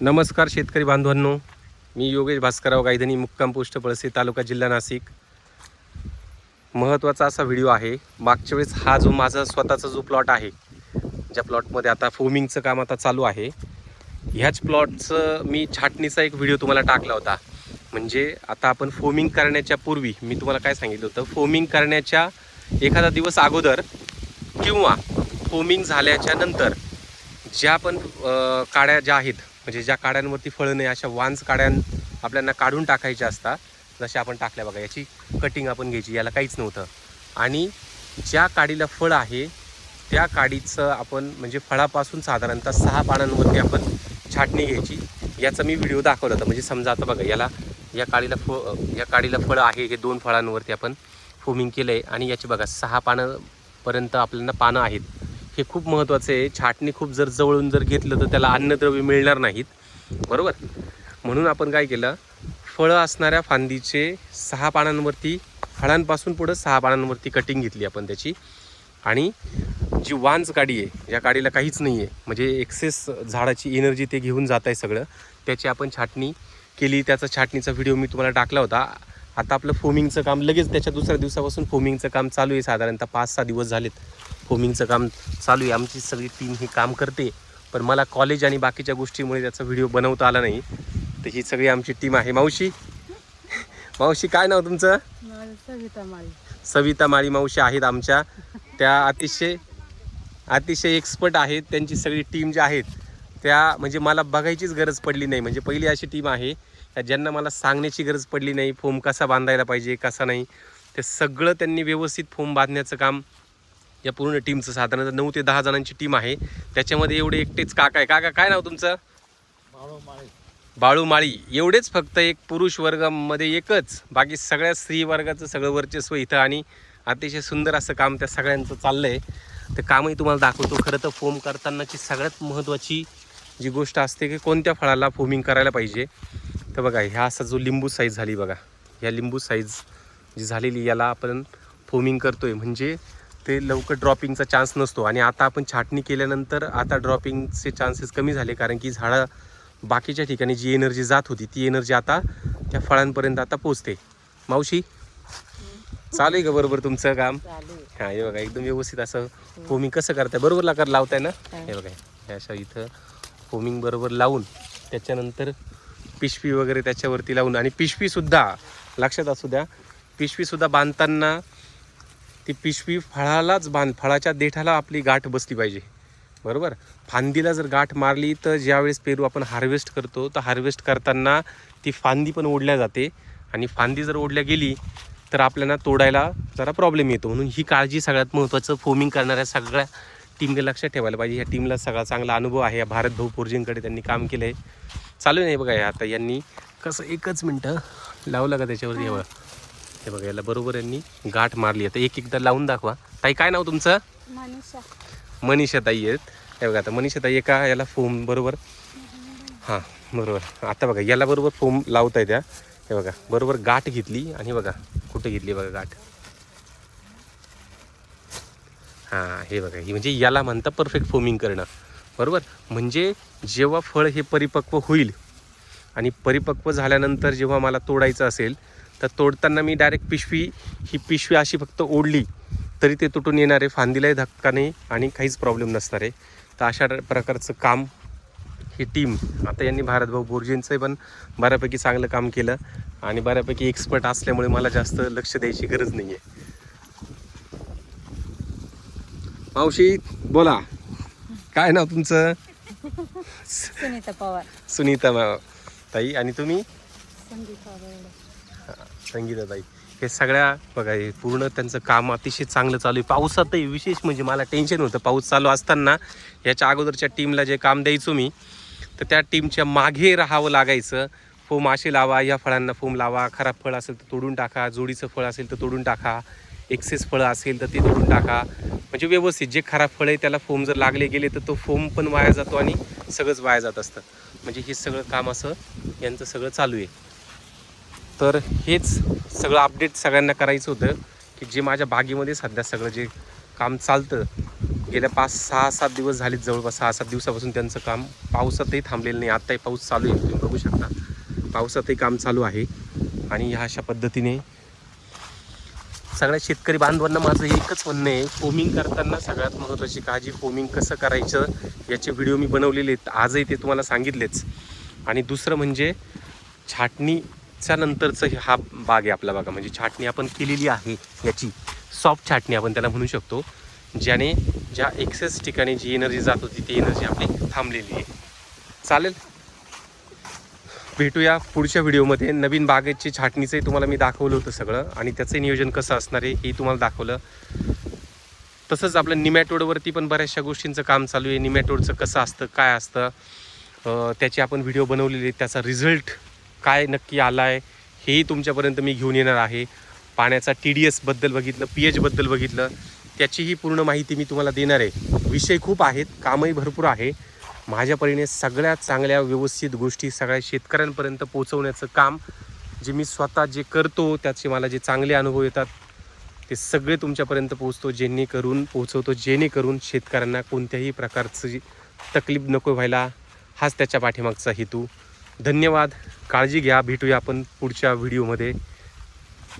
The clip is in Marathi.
नमस्कार शेतकरी बांधवांनो. मी योगेश भास्करराव गायधनी मुक्काम पोस्ट पळसे तालुका जिल्हा नाशिक. महत्त्वाचा असा व्हिडिओ आहे मागच्या वेळेस हा जो माझा स्वतःचा जो प्लॉट आहे ज्या प्लॉटमध्ये आता फोमिंगचं काम आता चालू आहे ह्याच प्लॉटचं मी छाटणीचा एक व्हिडिओ तुम्हाला टाकला होता. म्हणजे आता आपण फोमिंग करण्याच्या पूर्वी मी तुम्हाला काय सांगितलं होतं फोमिंग करण्याच्या एखादा दिवस अगोदर किंवा फोमिंग झाल्याच्यानंतर ज्या पण काड्या ज्या आहेत म्हणजे ज्या काड्यांवरती फळं नाही अशा वांज काड्या आपल्याला काढून टाकायच्या असतात. जशा आपण टाकल्या बघा याची कटिंग आपण घ्यायची याला काहीच नव्हतं. आणि ज्या काडीला फळ आहे त्या काडीचं आपण म्हणजे फळापासून साधारणतः सहा पानांवरती आपण छाटणी घ्यायची. याचा मी व्हिडिओ दाखवला होता. म्हणजे समजा आता बघा याला या काडीला फ या काडीला फळं आहे हे दोन फळांवरती आपण फोमिंग केलं आहे आणि याची बघा सहा पानांपर्यंत आपल्याला पानं आहेत. हे खूप महत्त्वाचं आहे. छाटणी खूप जर जवळून जर घेतलं तर त्याला अन्नद्रव्य मिळणार नाहीत. बरोबर? म्हणून आपण काय केलं? फळं असणाऱ्या फांदीचे सहा पानांवरती फळांपासून पुढं सहा पानांवरती कटिंग घेतली आपण त्याची. आणि जी वांज काडी आहे या काडीला काहीच नाही आहे म्हणजे एक्सेस झाडाची एनर्जी ते घेऊन जात आहे सगळं. त्याची आपण छाटणी केली. त्याचा छाटणीचा व्हिडिओ मी तुम्हाला टाकला होता. आता आपलं फोमिंगचं काम लगेच त्याच्या दुसऱ्या दिवसापासून फोमिंगचं काम चालू आहे. साधारणतः पाच सहा दिवस झालेत. फोमिंगचं काम चालू आहे. आमची सगळी टीम ही काम करते. पण मला कॉलेज आणि बाकीच्या गोष्टीमुळे त्याचा व्हिडिओ बनवता आला नाही. तर ही सगळी आमची टीम आहे. मावशी? मावशी काय नाव तुमचं? सविता माळी. सविता माळी मावशी आहेत आमच्या. त्या अतिशय अतिशय एक्सपर्ट आहेत. त्यांची सगळी टीम जी आहेत त्या म्हणजे मला बघायचीच गरज पडली नाही. म्हणजे पहिली अशी टीम आहे ज्यांना मला सांगण्याची गरज पडली नाही. फोम कसा बांधायला पाहिजे कसा नाही. ते सगळं त्यांनी व्यवस्थित फोम बांधण्याचं काम या पूर्ण टीमचं साधारणतः नऊ ते दहा जणांची टीम आहे. त्याच्यामध्ये एवढे एकटेच काका आहे. काका काय नाव तुमचं? बाळू माळी. एवढेच फक्त एक पुरुष वर्गामध्ये एकच. बाकी सगळ्या स्त्री वर्गाचं सगळं वर्चस्व इथं आणि अतिशय सुंदर असं काम त्या सगळ्यांचं चाललं आहे तर कामही तुम्हाला दाखवतो. खरं तर फोम करतानाची सगळ्यात महत्त्वाची जी गोष्ट असते की कोणत्या फळाला फोमिंग करायला पाहिजे. तर बघा ह्या असा जो लिंबू साईज झाली बघा. या लिंबू साईज जी झालेली याला आपण फोमिंग करतोय. म्हणजे ते लवकर ड्रॉपिंगचा चान्स नसतो. आणि आता आपण छाटणी केल्यानंतर आता ड्रॉपिंगचे चान्सेस कमी झाले कारण की झाडं बाकीच्या ठिकाणी जी एनर्जी जात होती ती एनर्जी आता त्या फळांपर्यंत आता पोचते मावशी? चालू आहे का बरोबर तुमचं काम. हा हे बघा एकदम व्यवस्थित असं फोमिंग कसं करताय? बरोबर लाकर लावताय ना? हा. हे बघा हे अशा इथं फोमिंग बरोबर लावून त्याच्यानंतर पिशवी वगैरे त्याच्यावरती लावून. आणि पिशवीसुद्धा लक्षात असू द्या पिशवीसुद्धा बांधताना ती पिशवी फळालाच बांध फळाच्या देठाला आपली गाठ बसली पाहिजे. बरोबर? फांदीला जर गाठ मारली तर ज्यावेळेस पेरू आपण हार्वेस्ट करतो तर हार्वेस्ट करताना ती फांदी पण ओढल्या जाते. आणि फांदी जर ओढल्या गेली तर आपल्याला तोडायला जरा प्रॉब्लेम येतो. म्हणून ही काळजी सगळ्यात महत्त्वाचं फोमिंग करणाऱ्या सगळ्या टीमने लक्षात ठेवायला पाहिजे. ह्या टीमला सगळा चांगला अनुभव आहे. या भारत भाऊ पोर्जिंगकडे त्यांनी काम केलं आहे चालू नाही बघा हे आता यांनी कसं एकच मिनटं लावलं का त्याच्यावरती हवं हे बघा याला बरोबर यांनी गाठ मारली. आता एक एकदा लावून दाखवा. ताई काय नाव तुमचं? मनीषा. मनीषा ताई आहेत. हे बघा आता मनीषा ताई एका याला फोम बरोबर. हां बरोबर. आता बघा याला बरोबर फोम लावता त्या. हे बघा बरोबर गाठ घेतली आणि बघा कुठे घेतली बघा गाठ. हां हे बघा ही म्हणजे याला म्हणता परफेक्ट फोमिंग करणं. बरोबर? म्हणजे जेव्हा फळ हे परिपक्व होईल आणि परिपक्व झाल्यानंतर जेव्हा मला तोडायचं असेल तर तोडताना मी डायरेक्ट पिशवी ही पिशवी अशी फक्त ओढली तरी ते तुटून येणार आहे फांदीलाही धक्का नाही आणि काहीच प्रॉब्लेम नसणार आहे. तर अशा प्रकारचं काम ही टीम आता यांनी भारतभाऊ बोर्जेंचं पण बऱ्यापैकी चांगलं काम केलं आणि बऱ्यापैकी एक्सपर्ट असल्यामुळे मला जास्त लक्ष द्यायची गरज नाही आहे मावशी बोला. काय नाव तुमचं? सुनीता पवार. सुनीता ताई आणि तुम्ही? संगीताताई हे सगळ्या बघा हे पूर्ण त्यांचं काम अतिशय चांगलं चालू आहे. पावसातही विशेष म्हणजे मला टेन्शन होतं. पाऊस चालू असताना याच्या अगोदरच्या टीमला जे काम द्यायचो मी तर त्या टीमच्या मागे राहावं लागायचं. फोम असे लावा या फळांना फोम लावा. खराब फळ असेल तर तोडून टाका. जोडीचं फळ असेल तर तोडून टाका. एक्सेस फळं असेल तर ते तोडून टाका. म्हणजे व्यवस्थित जे खराब फळ आहे त्याला फोम जर लागले गेले तर तो फोम पण वाया जातो आणि सगळंच वाया जात असतं. म्हणजे हे सगळं काम असं यांचं सगळं चालू आहे. तर हेच सगळं अपडेट सगळ्यांना करायचं होतं की जे माझ्या बागेमध्ये सध्या सगळं जे काम चालतं गेल्या पाच सहा सात दिवस झालेत जवळपास सहा सात दिवसापासून त्यांचं काम पावसातही थांबलेलं नाही. आत्ताही पाऊस चालू आहे. तुम्ही बघू शकता. पावसातही काम चालू आहे. आणि ह्या अशा पद्धतीने सगळ्या शेतकरी बांधवांना माझं एकच म्हणणं आहे फोमिंग करताना सगळ्यात महत्त्वाची काळजी फोमिंग कसं करायचं याचे व्हिडिओ मी बनवलेले आहेत. आजही ते तुम्हाला सांगितलेच. आणि दुसरं म्हणजे छाटणी नंतरचं हे हा बाग आहे आपला बागा म्हणजे छाटणी आपण केलेली आहे याची. सॉफ्ट छाटणी आपण त्याला म्हणू शकतो. ज्याने ज्या एक्सेस ठिकाणी जी एनर्जी जात होती ती एनर्जी आपली थांबलेली आहे. चालेल? भेटूया पुढच्या व्हिडिओमध्ये. नवीन बागेची छाटणीचंही तुम्हाला मी दाखवलं होतं सगळं. आणि त्याचं नियोजन कसं असणार आहे हे तुम्हाला दाखवलं. तसंच आपलं निमॅटोडवरती पण बऱ्याचशा गोष्टींचं काम चालू आहे. निमॅटोडचं कसं असतं काय असतं त्याचे आपण व्हिडिओ बनवलेले त्याचा रिझल्ट काय नक्की आला आहे हेही तुमच्यापर्यंत मी घेऊन येणार आहे. पाण्याचा टी डी एसबद्दल बघितलं पी एचबद्दल बघितलं त्याचीही पूर्ण माहिती मी तुम्हाला देणार आहे. विषय खूप आहेत कामही भरपूर आहे. माझ्या परीने सगळ्यात चांगल्या व्यवस्थित गोष्टी सगळ्या शेतकऱ्यांपर्यंत पोचवण्याचं काम जे मी स्वतः जे करतो त्याचे मला जे चांगले अनुभव येतात ते सगळे तुमच्यापर्यंत पोहोचतो जेणेकरून पोहोचवतो जेणेकरून शेतकऱ्यांना कोणत्याही प्रकारची जी तकलीफ नको व्हायला हाच त्याच्या पाठीमागचा हेतू. धन्यवाद. काळजी घ्या भेटूया आपण पुढच्या व्हिडिओमध्ये